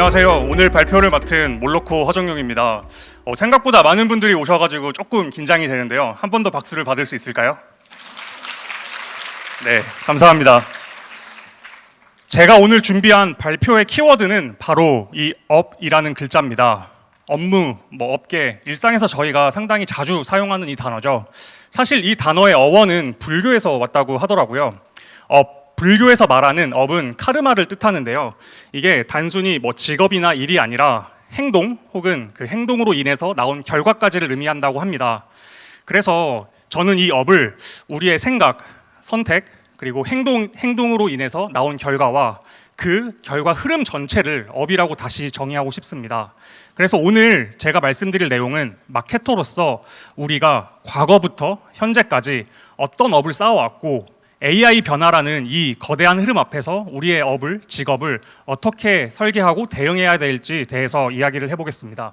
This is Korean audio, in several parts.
안녕하세요. 오늘 발표를 맡은 몰로코 허정용입니다. 어, 생각보다 많은 분들이 오셔가지고 조금 긴장이 되는데요. 한 번 더 박수를 받을 수 있을까요? 네, 감사합니다. 제가 오늘 준비한 발표의 키워드는 바로 이 업이라는 글자입니다. 업무, 뭐 업계, 일상에서 저희가 상당히 자주 사용하는 이 단어죠. 사실 이 단어의 어원은 불교에서 왔다고 하더라고요. 업, 불교에서 말하는 업은 카르마를 뜻하는데요. 이게 단순히 뭐 직업이나 일이 아니라 행동 혹은 그 행동으로 인해서 나온 결과까지를 의미한다고 합니다. 그래서 저는 이 업을 우리의 생각, 선택 그리고 행동 행동으로 인해서 나온 결과와 그 결과 흐름 전체를 업이라고 다시 정의하고 싶습니다. 그래서 오늘 제가 말씀드릴 내용은 마케터로서 우리가 과거부터 현재까지 어떤 업을 쌓아왔고 AI 변화라는 이 거대한 흐름 앞에서 우리의 업을 직업을 어떻게 설계하고 대응해야 될지 대해서 이야기를 해보겠습니다.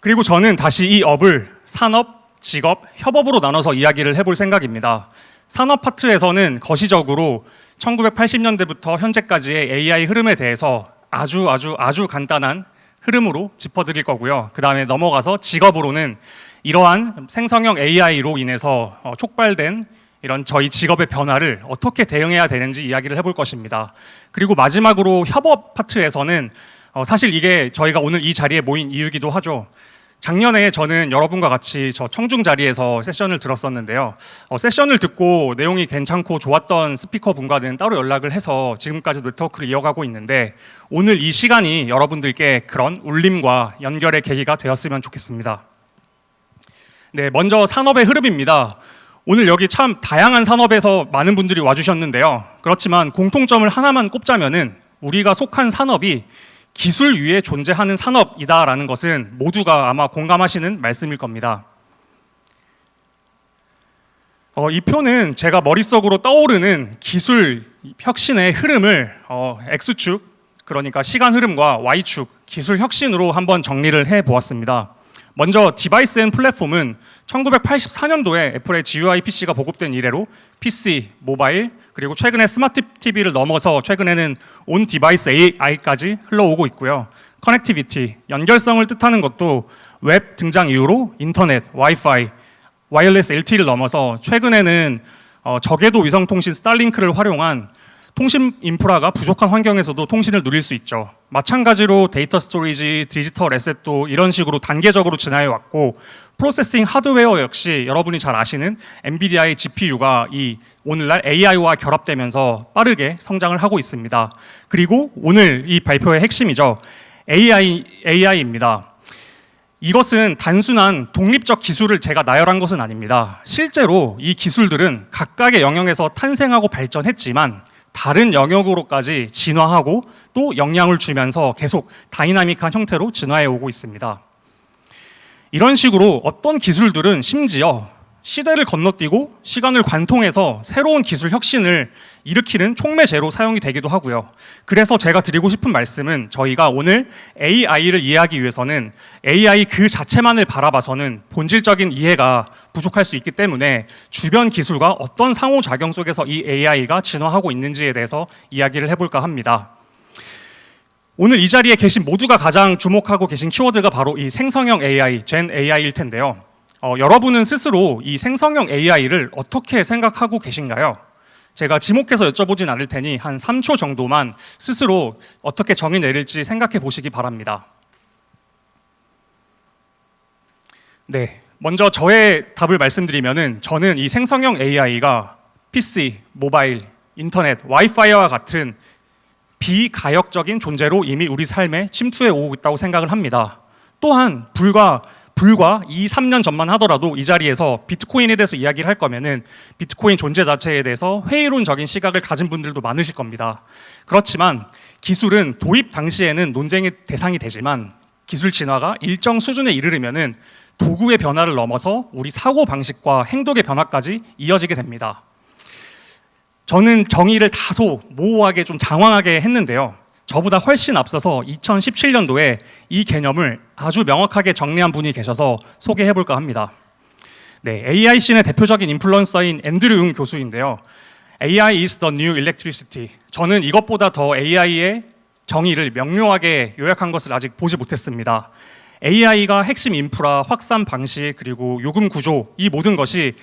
그리고 저는 다시 이 업을 산업, 직업, 협업으로 나눠서 이야기를 해볼 생각입니다. 산업 파트에서는 거시적으로 1980년대부터 현재까지의 AI 흐름에 대해서 아주 아주 아주 간단한 흐름으로 짚어드릴 거고요. 그 다음에 넘어가서 직업으로는 이러한 생성형 AI로 인해서 어, 촉발된 이런 저희 직업의 변화를 어떻게 대응해야 되는지 이야기를 해볼 것입니다. 그리고 마지막으로 협업 파트에서는 어, 사실 이게 저희가 오늘 이 자리에 모인 이유기도 하죠. 작년에 저는 여러분과 같이 저 청중 자리에서 세션을 들었었는데요. 어, 세션을 듣고 내용이 괜찮고 좋았던 스피커 분과는 따로 연락을 해서 지금까지 네트워크를 이어가고 있는데 오늘 이 시간이 여러분들께 그런 울림과 연결의 계기가 되었으면 좋겠습니다. 네, 먼저 산업의 흐름입니다. 오늘 여기 참 다양한 산업에서 많은 분들이 와주셨는데요. 그렇지만 공통점을 하나만 꼽자면은 우리가 속한 산업이 기술 위에 존재하는 산업이다라는 것은 모두가 아마 공감하시는 말씀일 겁니다. 어, 이 표는 제가 머릿속으로 떠오르는 기술 혁신의 흐름을 어, X축, 그러니까 시간 흐름과 Y축, 기술 혁신으로 한번 정리를 해 보았습니다. 먼저 디바이스 앤 플랫폼은 1984년도에 애플의 GUI PC가 보급된 이래로 PC, 모바일, 그리고 최근에 스마트 TV를 넘어서 최근에는 온 디바이스 AI까지 흘러오고 있고요. 커넥티비티, 연결성을 뜻하는 것도 웹 등장 이후로 인터넷, 와이파이, 와이어리스 LTE를 넘어서 최근에는 어, 저궤도 위성 통신 스타링크를 활용한 통신 인프라가 부족한 환경에서도 통신을 누릴 수 있죠. 마찬가지로 데이터 스토리지, 디지털 에셋도 이런 식으로 단계적으로 진화해 왔고 프로세싱 하드웨어 역시 여러분이 잘 아시는 엔비디아의 GPU가 이 오늘날 AI와 결합되면서 빠르게 성장을 하고 있습니다. 그리고 오늘 이 발표의 핵심이죠. AI AI입니다. 이것은 단순한 독립적 기술을 제가 나열한 것은 아닙니다. 실제로 이 기술들은 각각의 영역에서 탄생하고 발전했지만 다른 영역으로까지 진화하고 또 영향을 주면서 계속 다이나믹한 형태로 진화해 오고 있습니다. 이런 식으로 어떤 기술들은 심지어 시대를 건너뛰고 시간을 관통해서 새로운 기술 혁신을 일으키는 촉매제로 사용이 되기도 하고요. 그래서 제가 드리고 싶은 말씀은 저희가 오늘 AI를 이해하기 위해서는 AI 그 자체만을 바라봐서는 본질적인 이해가 부족할 수 있기 때문에 주변 기술과 어떤 상호작용 속에서 이 AI가 진화하고 있는지에 대해서 이야기를 해볼까 합니다. 오늘 이 자리에 계신 모두가 가장 주목하고 계신 키워드가 바로 이 생성형 AI, 젠 AI일 텐데요. 어, 여러분은 스스로 이 생성형 AI를 어떻게 생각하고 계신가요? 제가 지목해서 여쭤보진 않을 테니 한 3초 정도만 스스로 어떻게 정의 내릴지 생각해 보시기 바랍니다. 네, 먼저 저의 답을 말씀드리면은 저는 이 생성형 AI가 PC, 모바일, 인터넷, 와이파이와 같은 비가역적인 존재로 이미 우리 삶에 침투해 오고 있다고 생각을 합니다. 또한 불과 불과 2, 3년 전만 하더라도 이 자리에서 비트코인에 대해서 이야기를 할 거면은 비트코인 존재 자체에 대해서 회의론적인 시각을 가진 분들도 많으실 겁니다. 그렇지만 기술은 도입 당시에는 논쟁의 대상이 되지만 기술 진화가 일정 수준에 이르르면은 도구의 변화를 넘어서 우리 사고 방식과 행동의 변화까지 이어지게 됩니다. 저는 정의를 다소 모호하게 좀 장황하게 했는데요. 저보다 훨씬 앞서서 2017년도에 이 개념을 아주 명확하게 정리한 분이 계셔서 소개해 볼까 합니다. 네, AI 씬의 대표적인 인플루언서인 앤드류 융 교수인데요. AI is the new electricity. 저는 이것보다 더 AI의 정의를 명료하게 요약한 것을 아직 보지 못했습니다. AI가 핵심 인프라, 확산 방식, 그리고 요금 구조 이 모든 것이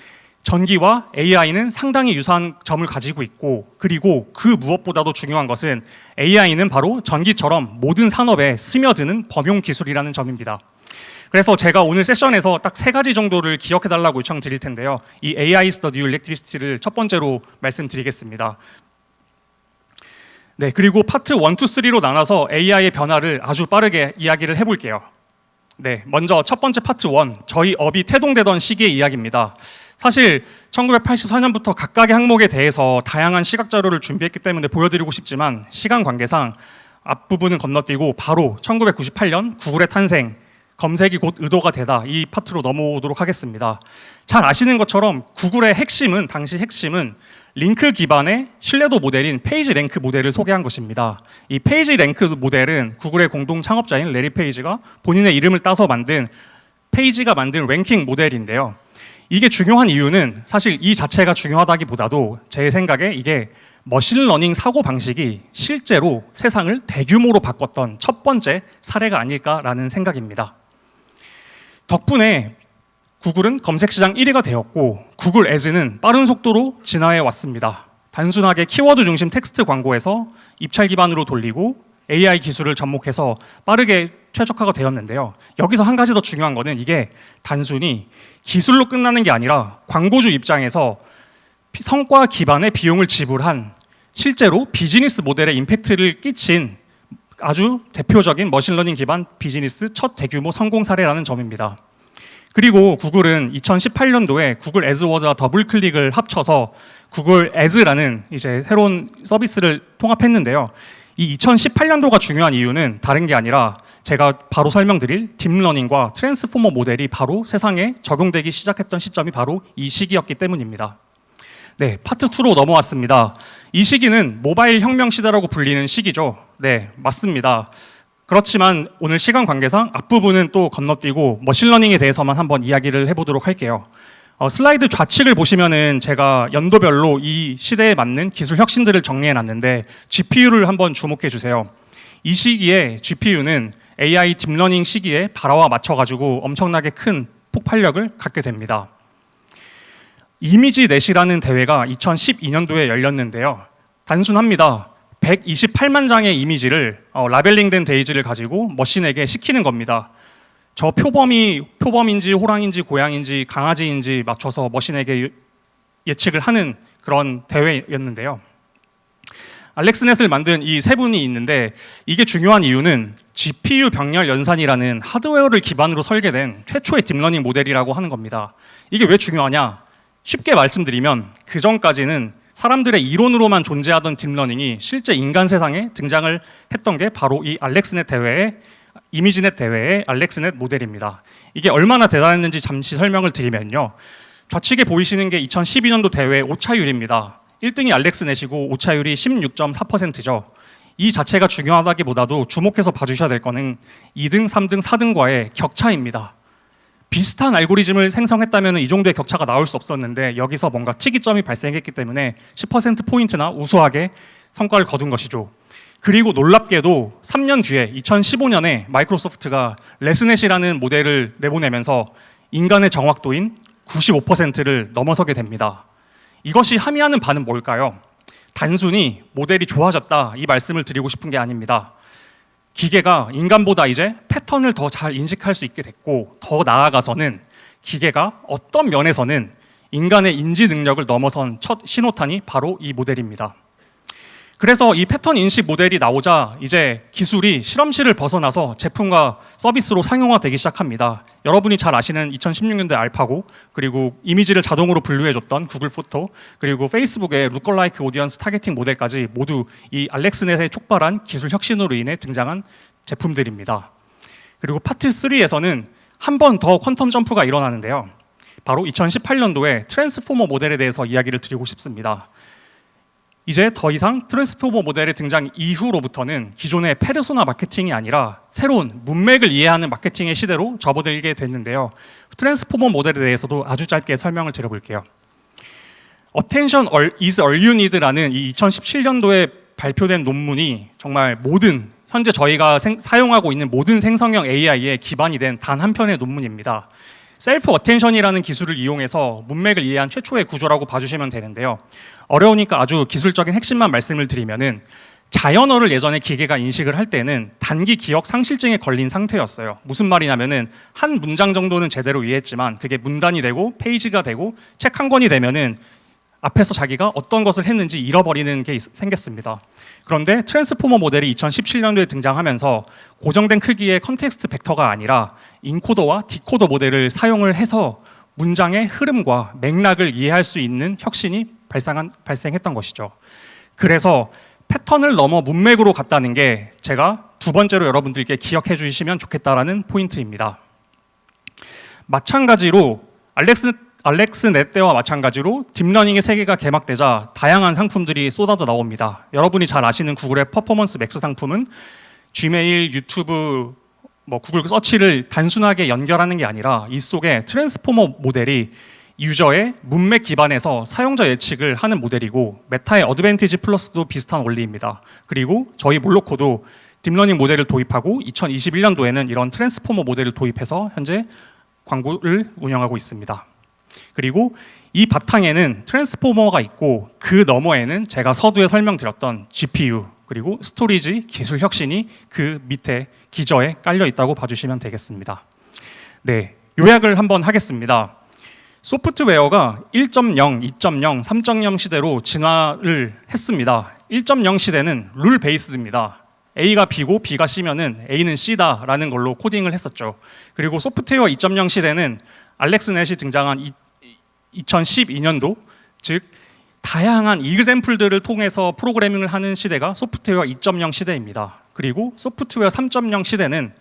전기와 AI는 상당히 유사한 점을 가지고 있고 그리고 그 무엇보다도 중요한 것은 AI는 바로 전기처럼 모든 산업에 스며드는 범용 기술이라는 점입니다. 그래서 제가 오늘 세션에서 딱 세 가지 정도를 기억해 달라고 요청 드릴 텐데요. 이 AI 스터디 일렉트리시티를 첫 번째로 말씀드리겠습니다. 네, 그리고 파트 1, 2, 3로 나눠서 AI의 변화를 아주 빠르게 이야기를 해 볼게요. 네, 먼저 첫 번째 파트 1, 저희 업이 태동되던 시기의 이야기입니다. 사실 1984년부터 각각의 항목에 대해서 다양한 시각 자료를 준비했기 때문에 보여드리고 싶지만 시간 관계상 앞부분은 건너뛰고 바로 1998년 구글의 탄생, 검색이 곧 의도가 되다 이 파트로 넘어오도록 하겠습니다. 잘 아시는 것처럼 구글의 핵심은 당시 핵심은 링크 기반의 신뢰도 모델인 페이지 랭크 모델을 소개한 것입니다. 이 페이지 랭크 모델은 구글의 공동 창업자인 레리 페이지가 본인의 이름을 따서 만든 페이지가 만든 랭킹 모델인데요. 이게 중요한 이유는 사실 이 자체가 중요하다기보다도 제 생각에 이게 머신러닝 사고 방식이 실제로 세상을 대규모로 바꿨던 첫 번째 사례가 아닐까라는 생각입니다. 덕분에 구글은 검색 시장 1위가 되었고 구글 애즈는 빠른 속도로 진화해 왔습니다. 단순하게 키워드 중심 텍스트 광고에서 입찰 기반으로 돌리고 AI 기술을 접목해서 빠르게 최적화가 되었는데요. 여기서 한 가지 더 중요한 거는 이게 단순히 기술로 끝나는 게 아니라 광고주 입장에서 피- 성과 기반의 비용을 지불한 실제로 비즈니스 모델에 임팩트를 끼친 아주 대표적인 머신러닝 기반 비즈니스 첫 대규모 성공 사례라는 점입니다. 그리고 구글은 2018년도에 구글 애즈워드와 더블 클릭을 합쳐서 구글 애즈라는 이제 새로운 서비스를 통합했는데요. 이 2018년도가 중요한 이유는 다른 게 아니라 제가 바로 설명드릴 딥러닝과 트랜스포머 모델이 바로 세상에 적용되기 시작했던 시점이 바로 이 시기였기 때문입니다. 네, 파트 2로 넘어왔습니다. 이 시기는 모바일 혁명 시대라고 불리는 시기죠. 네, 맞습니다. 그렇지만 오늘 시간 관계상 앞부분은 또 건너뛰고 머신러닝에 대해서만 한번 이야기를 해보도록 할게요. 어, 슬라이드 좌측을 보시면은 제가 연도별로 이 시대에 맞는 기술 혁신들을 정리해 놨는데 GPU를 한번 주목해 주세요. 이 시기에 GPU는 AI 딥러닝 시기에 발화와 맞춰 가지고 엄청나게 큰 폭발력을 갖게 됩니다. 이미지 넷이라는 대회가 2012년도에 열렸는데요. 단순합니다. 128만 장의 이미지를 어, 라벨링된 데이지를 가지고 머신에게 시키는 겁니다. 저 표범이 표범인지 호랑인지 고양인지 강아지인지 맞춰서 머신에게 예- 예측을 하는 그런 대회였는데요. 알렉스넷을 만든 이 세 분이 있는데 이게 중요한 이유는 GPU 병렬 연산이라는 하드웨어를 기반으로 설계된 최초의 딥러닝 모델이라고 하는 겁니다. 이게 왜 중요하냐? 쉽게 말씀드리면 그 전까지는 사람들의 이론으로만 존재하던 딥러닝이 실제 인간 세상에 등장을 했던 게 바로 이 알렉스넷 대회의 이미지넷 대회의 알렉스넷 모델입니다. 이게 얼마나 대단했는지 잠시 설명을 드리면요. 좌측에 보이시는 게 2012년도 대회 오차율입니다. 1등이 알렉스넷이고 오차율이 16.4%죠. 이 자체가 중요하다기보다도 주목해서 봐주셔야 될 거는 2등, 3등, 4등과의 격차입니다. 비슷한 알고리즘을 생성했다면 이 정도의 격차가 나올 수 없었는데 여기서 뭔가 특이점이 발생했기 때문에 10% 포인트나 우수하게 성과를 거둔 것이죠. 그리고 놀랍게도 3년 뒤에 2015년에 마이크로소프트가 레스넷이라는 모델을 내보내면서 인간의 정확도인 95%를 넘어서게 됩니다. 이것이 함의하는 바는 뭘까요? 단순히 모델이 좋아졌다 이 말씀을 드리고 싶은 게 아닙니다. 기계가 인간보다 이제 패턴을 더 잘 인식할 수 있게 됐고 더 나아가서는 기계가 어떤 면에서는 인간의 인지 능력을 넘어선 첫 신호탄이 바로 이 모델입니다. 그래서 이 패턴 인식 모델이 나오자 이제 기술이 실험실을 벗어나서 제품과 서비스로 상용화되기 시작합니다. 여러분이 잘 아시는 2016년대 알파고 그리고 이미지를 자동으로 분류해줬던 구글 포토 그리고 페이스북의 루컬라이크 오디언스 타겟팅 모델까지 모두 이 알렉스넷의 촉발한 기술 혁신으로 인해 등장한 제품들입니다. 그리고 파트 3에서는 한 번 더 퀀텀 점프가 일어나는데요. 바로 2018년도에 트랜스포머 모델에 대해서 이야기를 드리고 싶습니다. 이제 더 이상 트랜스포머 모델의 등장 이후로부터는 기존의 페르소나 마케팅이 아니라 새로운 문맥을 이해하는 마케팅의 시대로 접어들게 됐는데요. 트랜스포머 모델에 대해서도 아주 짧게 설명을 드려볼게요. Attention is all you need라는 이 2017년도에 발표된 논문이 정말 모든 현재 저희가 생- 사용하고 있는 모든 생성형 AI의 기반이 된 단 한 편의 논문입니다. 셀프 어텐션이라는 기술을 이용해서 문맥을 이해한 최초의 구조라고 봐주시면 되는데요. 어려우니까 아주 기술적인 핵심만 말씀을 드리면은 자연어를 예전에 기계가 인식을 할 때는 단기 기억 상실증에 걸린 상태였어요. 무슨 말이냐면은 한 문장 정도는 제대로 이해했지만 그게 문단이 되고 페이지가 되고 책 한 권이 되면은 앞에서 자기가 어떤 것을 했는지 잃어버리는 게 있- 생겼습니다. 그런데 트랜스포머 모델이 2017년도에 등장하면서 고정된 크기의 컨텍스트 벡터가 아니라 인코더와 디코더 모델을 사용을 해서 문장의 흐름과 맥락을 이해할 수 있는 혁신이 발생한, 발생했던 것이죠. 그래서 패턴을 넘어 문맥으로 갔다는 게 제가 두 번째로 여러분들께 기억해 주시면 좋겠다라는 포인트입니다. 마찬가지로 알렉스 알렉스 넷대와 마찬가지로 딥러닝의 세계가 개막되자 다양한 상품들이 쏟아져 나옵니다. 여러분이 잘 아시는 구글의 퍼포먼스 맥스 상품은 지메일, 유튜브, 뭐 구글 서치를 단순하게 연결하는 게 아니라 이 속에 트랜스포머 모델이 유저의 문맥 기반에서 사용자 예측을 하는 모델이고 메타의 어드밴티지 플러스도 비슷한 원리입니다. 그리고 저희 몰로코도 딥러닝 모델을 도입하고 2021년도에는 이런 트랜스포머 모델을 도입해서 현재 광고를 운영하고 있습니다. 그리고 이 바탕에는 트랜스포머가 있고 그 너머에는 제가 서두에 설명드렸던 GPU 그리고 스토리지 기술 혁신이 그 밑에 기저에 깔려 있다고 봐주시면 되겠습니다. 네, 요약을 한번 하겠습니다. 소프트웨어가 1.0, 2.0, 3.0 시대로 진화를 했습니다. 1.0 시대는 룰 베이스드입니다. A가 B고 B가 C면은 A는 C다라는 걸로 코딩을 했었죠. 그리고 소프트웨어 2.0 시대는 알렉스 넷이 등장한 이- 2012년도 즉 다양한 이그샘플들을 통해서 프로그래밍을 하는 시대가 소프트웨어 2.0 시대입니다. 그리고 소프트웨어 3.0 시대는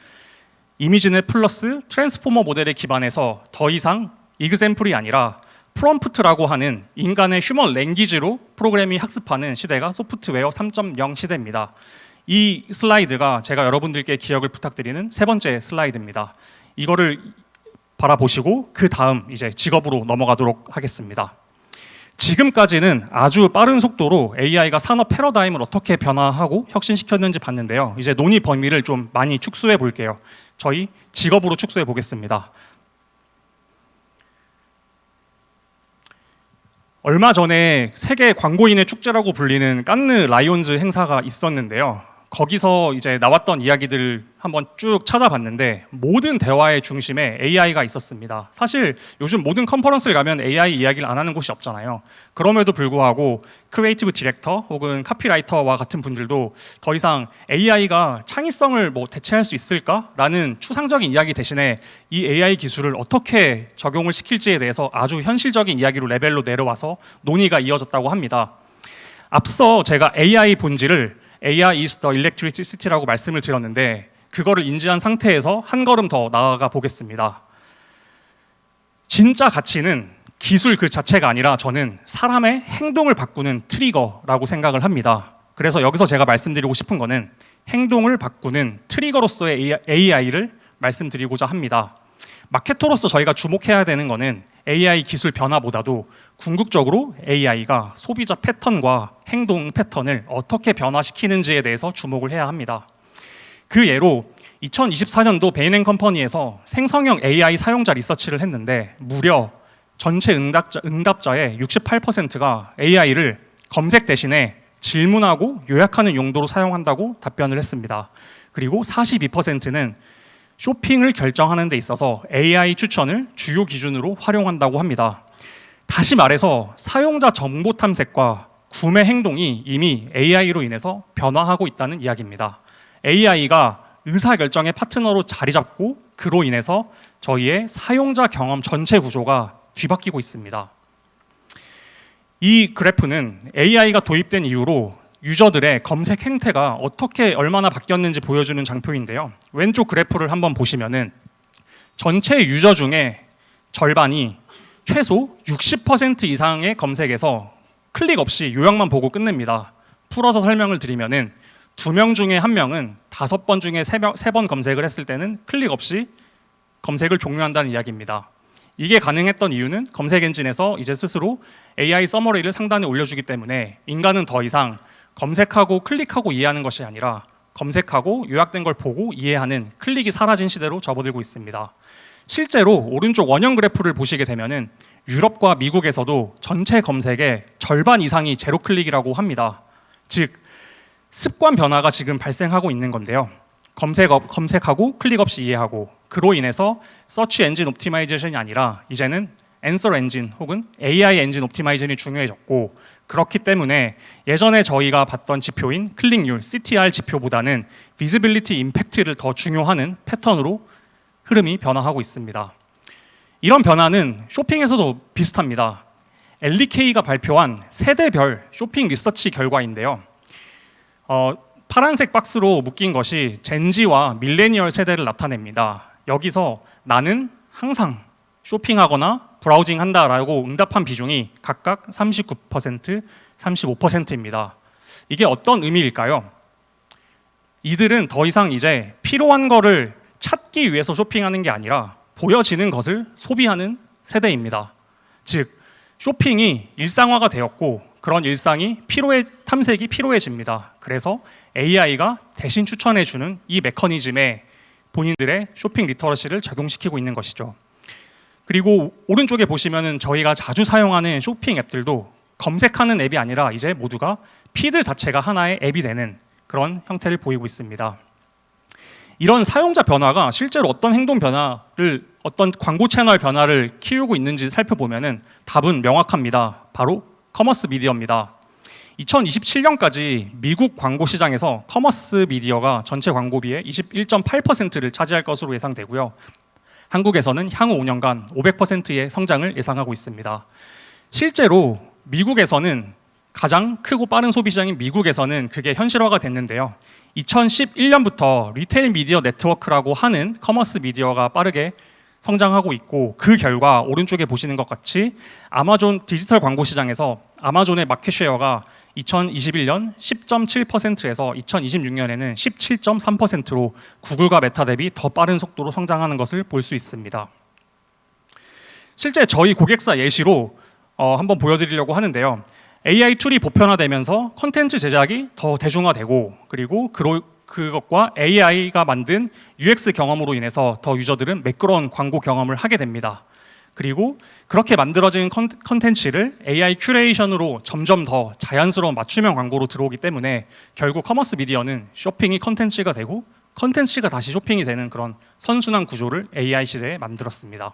이미지넷 플러스 트랜스포머 모델에 기반해서 더 이상 이그샘플이 아니라 프롬프트라고 하는 인간의 휴먼 랭귀지로 프로그래밍 학습하는 시대가 소프트웨어 3.0 시대입니다. 이 슬라이드가 제가 여러분들께 기억을 부탁드리는 세 번째 슬라이드입니다. 이거를 바라보시고 그 다음 이제 직업으로 넘어가도록 하겠습니다. 지금까지는 아주 빠른 속도로 AI가 산업 패러다임을 어떻게 변화하고 혁신시켰는지 봤는데요. 이제 논의 범위를 좀 많이 축소해 볼게요. 저희 직업으로 축소해 보겠습니다. 얼마 전에 세계 광고인의 축제라고 불리는 깐느 라이온즈 행사가 있었는데요. 거기서 이제 나왔던 이야기들을 한번 쭉 찾아봤는데 모든 대화의 중심에 AI가 있었습니다. 사실 요즘 모든 컨퍼런스를 가면 AI 이야기를 안 하는 곳이 없잖아요. 그럼에도 불구하고 크리에이티브 디렉터 혹은 카피라이터와 같은 분들도 더 이상 AI가 창의성을 뭐 대체할 수 있을까라는 추상적인 이야기 대신에 이 AI 기술을 어떻게 적용을 시킬지에 대해서 아주 현실적인 이야기로 레벨로 내려와서 논의가 이어졌다고 합니다. 앞서 제가 AI 본질을 AI is the electricity라고 말씀을 드렸는데 그거를 인지한 상태에서 한 걸음 더 나아가 보겠습니다. 진짜 가치는 기술 그 자체가 아니라 저는 사람의 행동을 바꾸는 트리거라고 생각을 합니다. 그래서 여기서 제가 말씀드리고 싶은 거는 행동을 바꾸는 트리거로서의 AI를 말씀드리고자 합니다. 마케터로서 저희가 주목해야 되는 거는 AI 기술 변화보다도 궁극적으로 AI가 소비자 패턴과 행동 패턴을 어떻게 변화시키는지에 대해서 주목을 해야 합니다. 그 예로 2024년도 베인앤 컴퍼니에서 생성형 AI 사용자 리서치를 했는데 무려 전체 응답자, 응답자의 68%가 AI를 검색 대신에 질문하고 요약하는 용도로 사용한다고 답변을 했습니다. 그리고 42%는 쇼핑을 결정하는 데 있어서 AI 추천을 주요 기준으로 활용한다고 합니다. 다시 말해서 사용자 정보 탐색과 구매 행동이 이미 AI로 인해서 변화하고 있다는 이야기입니다. AI가 의사 결정의 파트너로 자리 잡고 그로 인해서 저희의 사용자 경험 전체 구조가 뒤바뀌고 있습니다. 이 그래프는 AI가 도입된 이후로 유저들의 검색 행태가 어떻게 얼마나 바뀌었는지 보여주는 장표인데요. 왼쪽 그래프를 한번 보시면은 전체 유저 중에 절반이 최소 60% 이상의 검색에서 클릭 없이 요약만 보고 끝냅니다. 풀어서 설명을 드리면은 두 명 중에 한 명은 다섯 번 중에 세 번 검색을 했을 때는 클릭 없이 검색을 종료한다는 이야기입니다. 이게 가능했던 이유는 검색 엔진에서 이제 스스로 AI 서머리를 상단에 올려주기 때문에 인간은 더 이상 검색하고 클릭하고 이해하는 것이 아니라 검색하고 요약된 걸 보고 이해하는 클릭이 사라진 시대로 접어들고 있습니다. 실제로 오른쪽 원형 그래프를 보시게 되면은 유럽과 미국에서도 전체 검색의 절반 이상이 제로 클릭이라고 합니다. 즉 습관 변화가 지금 발생하고 있는 건데요. 검색 업, 검색하고 클릭 없이 이해하고 그로 인해서 서치 엔진 옵티마이제이션이 아니라 이제는 앤서 엔진 혹은 AI 엔진 옵티마이제이션이 중요해졌고 그렇기 때문에 예전에 저희가 봤던 지표인 클릭률 CTR 지표보다는 비즈빌리티 임팩트를 더 중요하는 패턴으로 흐름이 변화하고 있습니다. 이런 변화는 쇼핑에서도 비슷합니다. LDK가 발표한 세대별 쇼핑 리서치 결과인데요. 어, 파란색 박스로 묶인 것이 젠지와 밀레니얼 세대를 나타냅니다. 여기서 나는 항상 쇼핑하거나 브라우징 한다라고 응답한 비중이 각각 39%, 35%입니다. 이게 어떤 의미일까요? 이들은 더 이상 이제 필요한 거를 찾기 위해서 쇼핑하는 게 아니라 보여지는 것을 소비하는 세대입니다. 즉 쇼핑이 일상화가 되었고 그런 일상이 피로해 탐색이 피로해집니다. 그래서 AI가 대신 추천해 주는 이 메커니즘에 본인들의 쇼핑 리터러시를 적용시키고 있는 것이죠. 그리고 오른쪽에 보시면은 저희가 자주 사용하는 쇼핑 앱들도 검색하는 앱이 아니라 이제 모두가 피드 자체가 하나의 앱이 되는 그런 형태를 보이고 있습니다. 이런 사용자 변화가 실제로 어떤 행동 변화를 어떤 광고 채널 변화를 키우고 있는지 살펴보면은 답은 명확합니다. 바로 커머스 미디어입니다. 2027년까지 미국 광고 시장에서 커머스 미디어가 전체 광고비의 21.8%를 차지할 것으로 예상되고요. 한국에서는 향후 5년간 500%의 성장을 예상하고 있습니다. 실제로 미국에서는 가장 크고 빠른 소비 시장인 미국에서는 그게 현실화가 됐는데요. 2011년부터 리테일 미디어 네트워크라고 하는 커머스 미디어가 빠르게 성장하고 있고 그 결과 오른쪽에 보시는 것 같이 아마존 디지털 광고 시장에서 아마존의 마켓 쉐어가 2021년 10.7%에서 2026년에는 17.3%로 구글과 메타 대비 더 빠른 속도로 성장하는 것을 볼 수 있습니다. 실제 저희 고객사 예시로 어, 한번 보여드리려고 하는데요. AI 툴이 보편화되면서 컨텐츠 제작이 더 대중화되고 그리고 그로, 그것과 AI가 만든 UX 경험으로 인해서 더 유저들은 매끄러운 광고 경험을 하게 됩니다. 그리고 그렇게 만들어진 컨- 컨텐츠를 AI 큐레이션으로 점점 더 자연스러운 맞춤형 광고로 들어오기 때문에 결국 커머스 미디어는 쇼핑이 컨텐츠가 되고 컨텐츠가 다시 쇼핑이 되는 그런 선순환 구조를 AI 시대에 만들었습니다.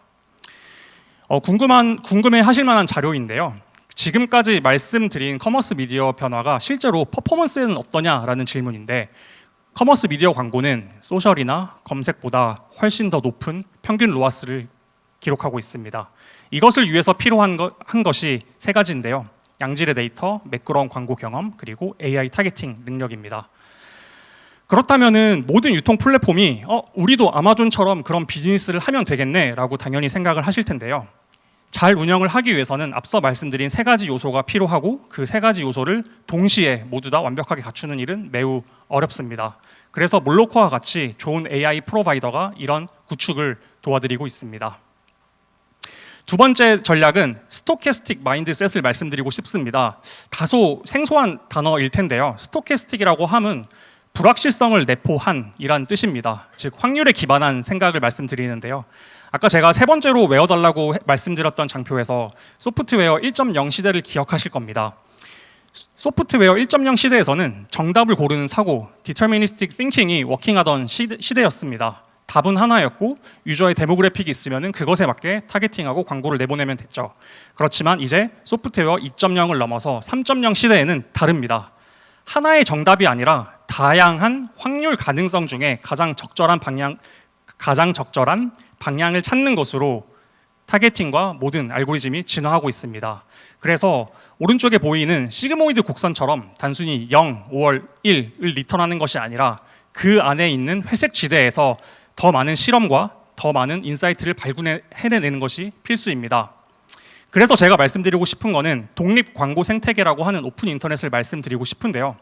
어, 궁금한 궁금해 하실 만한 자료인데요. 지금까지 말씀드린 커머스 미디어 변화가 실제로 퍼포먼스에는 어떠냐라는 질문인데 커머스 미디어 광고는 소셜이나 검색보다 훨씬 더 높은 평균 로아스를 기록하고 있습니다. 이것을 위해서 필요한 것, 한 것이 세 가지인데요. 양질의 데이터, 매끄러운 광고 경험, 그리고 AI 타겟팅 능력입니다. 그렇다면은 모든 유통 플랫폼이 어, 우리도 아마존처럼 그런 비즈니스를 하면 되겠네라고 당연히 생각을 하실 텐데요. 잘 운영을 하기 위해서는 앞서 말씀드린 세 가지 요소가 필요하고 그 세 가지 요소를 동시에 모두 다 완벽하게 갖추는 일은 매우 어렵습니다. 그래서 몰로코와 같이 좋은 AI 프로바이더가 이런 구축을 도와드리고 있습니다. 두 번째 전략은 스토캐스틱 마인드셋을 말씀드리고 싶습니다. 다소 생소한 단어일 텐데요. 스토캐스틱이라고 함은 불확실성을 내포한이란 뜻입니다. 즉 확률에 기반한 생각을 말씀드리는데요. 아까 제가 세 번째로 외워달라고 해- 말씀드렸던 장표에서 소프트웨어 1.0 시대를 기억하실 겁니다. 소프트웨어 1.0 시대에서는 정답을 고르는 사고, 디터미니스틱 띵킹이 워킹하던 시대, 시대였습니다. 답은 하나였고 유저의 데모그래픽이 있으면 그것에 맞게 타겟팅하고 광고를 내보내면 됐죠. 그렇지만 이제 소프트웨어 2.0을 넘어서 3.0 시대에는 다릅니다. 하나의 정답이 아니라 다양한 확률 가능성 중에 가장 적절한 방향, 가장 적절한 방향을 찾는 것으로 타겟팅과 모든 알고리즘이 진화하고 있습니다. 그래서 오른쪽에 보이는 시그모이드 곡선처럼 단순히 0, 5월 1을 리턴하는 것이 아니라 그 안에 있는 회색 지대에서 더 많은 실험과 더 많은 인사이트를 발굴해 내는 것이 필수입니다. 그래서 제가 말씀드리고 싶은 거는 독립 광고 생태계라고 하는 오픈 인터넷을 말씀드리고 싶은데요.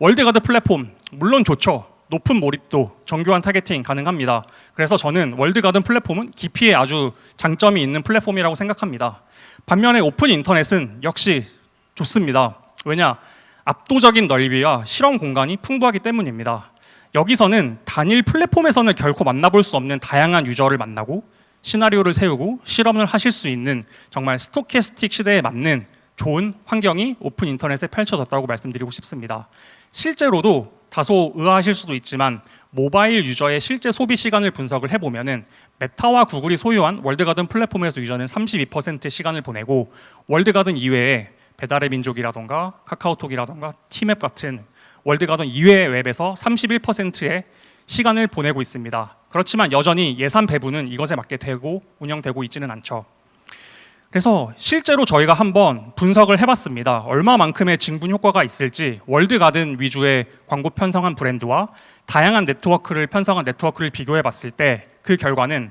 월드가드 플랫폼 물론 좋죠. 높은 몰입도, 정교한 타겟팅 가능합니다. 그래서 저는 월드가든 플랫폼은 깊이에 아주 장점이 있는 플랫폼이라고 생각합니다. 반면에 오픈 인터넷은 역시 좋습니다. 왜냐? 압도적인 넓이와 실험 공간이 풍부하기 때문입니다. 여기서는 단일 플랫폼에서는 결코 만나볼 수 없는 다양한 유저를 만나고 시나리오를 세우고 실험을 하실 수 있는 정말 스토캐스틱 시대에 맞는 좋은 환경이 오픈 인터넷에 펼쳐졌다고 말씀드리고 싶습니다. 실제로도 다소 의아하실 수도 있지만 모바일 유저의 실제 소비 시간을 분석을 해보면은 메타와 구글이 소유한 월드가든 플랫폼에서 유저는 32%의 시간을 보내고 월드가든 이외에 배달의 민족이라던가 카카오톡이라던가 티맵 같은 월드가든 이외의 웹에서 31%의 시간을 보내고 있습니다. 그렇지만 여전히 예산 배분은 이것에 맞게 되고 운영되고 있지는 않죠. 그래서 실제로 저희가 한번 분석을 해봤습니다. 얼마만큼의 증분 효과가 있을지 월드가든 위주의 광고 편성한 브랜드와 다양한 네트워크를 편성한 네트워크를 비교해봤을 때 그 결과는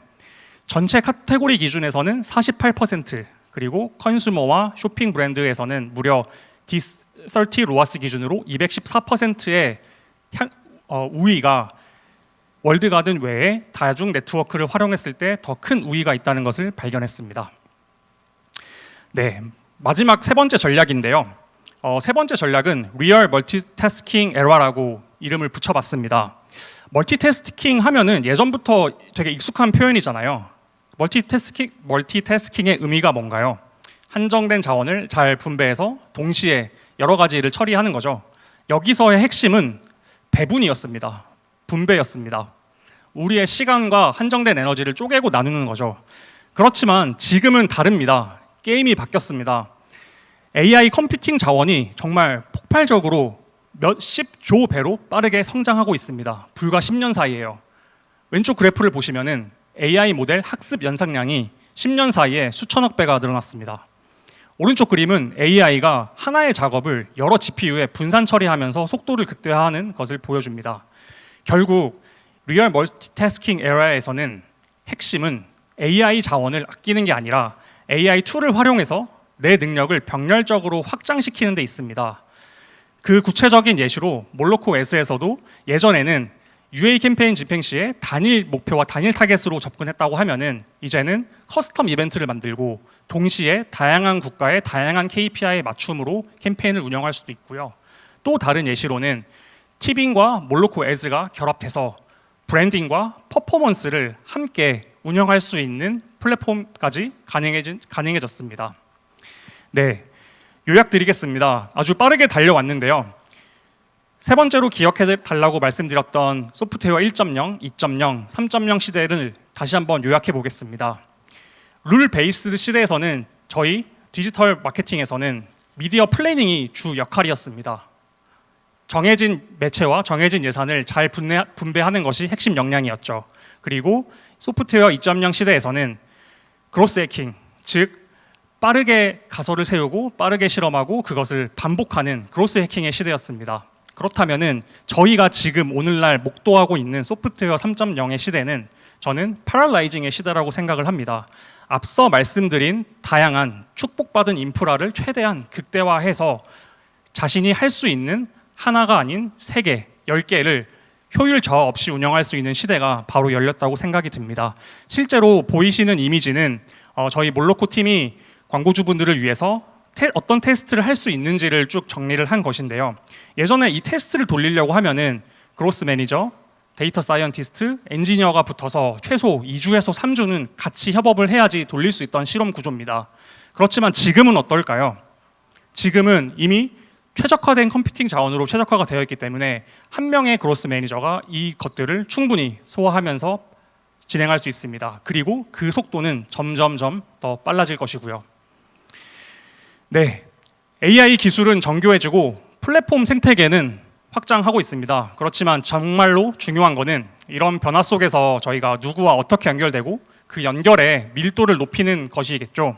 전체 카테고리 기준에서는 48% 그리고 컨슈머와 쇼핑 브랜드에서는 무려 D30 로아스 기준으로 214%의 어, 우위가 월드가든 외에 다중 네트워크를 활용했을 때 더 큰 우위가 있다는 것을 발견했습니다. 네, 마지막 세 번째 전략인데요. 어, 세 번째 전략은 리얼 멀티태스킹 에러라고 이름을 붙여봤습니다. 멀티태스킹 하면은 예전부터 되게 익숙한 표현이잖아요. 멀티태스킹 멀티태스킹의 의미가 뭔가요? 한정된 자원을 잘 분배해서 동시에 여러 가지 일을 처리하는 거죠. 여기서의 핵심은 배분이었습니다. 분배였습니다. 우리의 시간과 한정된 에너지를 쪼개고 나누는 거죠. 그렇지만 지금은 다릅니다. 게임이 바뀌었습니다. AI 컴퓨팅 자원이 정말 폭발적으로 몇십 조 배로 빠르게 성장하고 있습니다. 불과 10년 사이에요. 왼쪽 그래프를 보시면은 AI 모델 학습 연상량이 10년 사이에 수천억 배가 늘어났습니다. 오른쪽 그림은 AI가 하나의 작업을 여러 GPU에 분산 처리하면서 속도를 극대화하는 것을 보여줍니다. 결국 리얼 멀티태스킹 에라에서는 핵심은 AI 자원을 아끼는 게 아니라 AI 툴을 활용해서 내 능력을 병렬적으로 확장시키는 데 있습니다. 그 구체적인 예시로 몰로코 S에서도 예전에는 UA 캠페인 집행 시에 단일 목표와 단일 타겟으로 접근했다고 하면은 이제는 커스텀 이벤트를 만들고 동시에 다양한 국가의 다양한 KPI 맞춤으로 캠페인을 운영할 수도 있고요. 또 다른 예시로는 티빙과 몰로코 에즈가 결합해서 브랜딩과 퍼포먼스를 함께 운영할 수 있는 플랫폼까지 가능해진, 가능해졌습니다. 네, 요약드리겠습니다. 아주 빠르게 달려왔는데요. 세 번째로 기억해 달라고 말씀드렸던 소프트웨어 1.0, 2.0, 3.0 시대를 다시 한번 요약해 보겠습니다. 룰 베이스드 시대에서는 저희 디지털 마케팅에서는 미디어 플래닝이 주 역할이었습니다. 정해진 매체와 정해진 예산을 잘 분배, 분배하는 것이 핵심 역량이었죠. 그리고 소프트웨어 2.0 시대에서는 그로스 해킹, 즉 빠르게 가설을 세우고 빠르게 실험하고 그것을 반복하는 그로스 해킹의 시대였습니다. 그렇다면은 저희가 지금 오늘날 목도하고 있는 소프트웨어 3.0의 시대는 저는 파랄라이징의 시대라고 생각을 합니다. 앞서 말씀드린 다양한 축복받은 인프라를 최대한 극대화해서 자신이 할 수 있는 하나가 아닌 세 개, 열 개를 효율 저하 없이 운영할 수 있는 시대가 바로 열렸다고 생각이 듭니다. 실제로 보이시는 이미지는 어, 저희 몰로코 팀이 광고주분들을 위해서 테, 어떤 테스트를 할 수 있는지를 쭉 정리를 한 것인데요. 예전에 이 테스트를 돌리려고 하면은 그로스 매니저, 데이터 사이언티스트, 엔지니어가 붙어서 최소 2주에서 3주는 같이 협업을 해야지 돌릴 수 있던 실험 구조입니다. 그렇지만 지금은 어떨까요? 지금은 이미 최적화된 컴퓨팅 자원으로 최적화가 되어 있기 때문에 한 명의 그로스 매니저가 이 것들을 충분히 소화하면서 진행할 수 있습니다. 그리고 그 속도는 점점점 더 빨라질 것이고요. 네. AI 기술은 정교해지고 플랫폼 생태계는 확장하고 있습니다. 그렇지만 정말로 중요한 거는 이런 변화 속에서 저희가 누구와 어떻게 연결되고 그 연결의 밀도를 높이는 것이겠죠.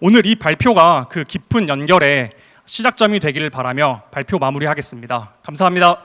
오늘 이 발표가 그 깊은 연결의 시작점이 되기를 바라며 발표 마무리하겠습니다. 감사합니다.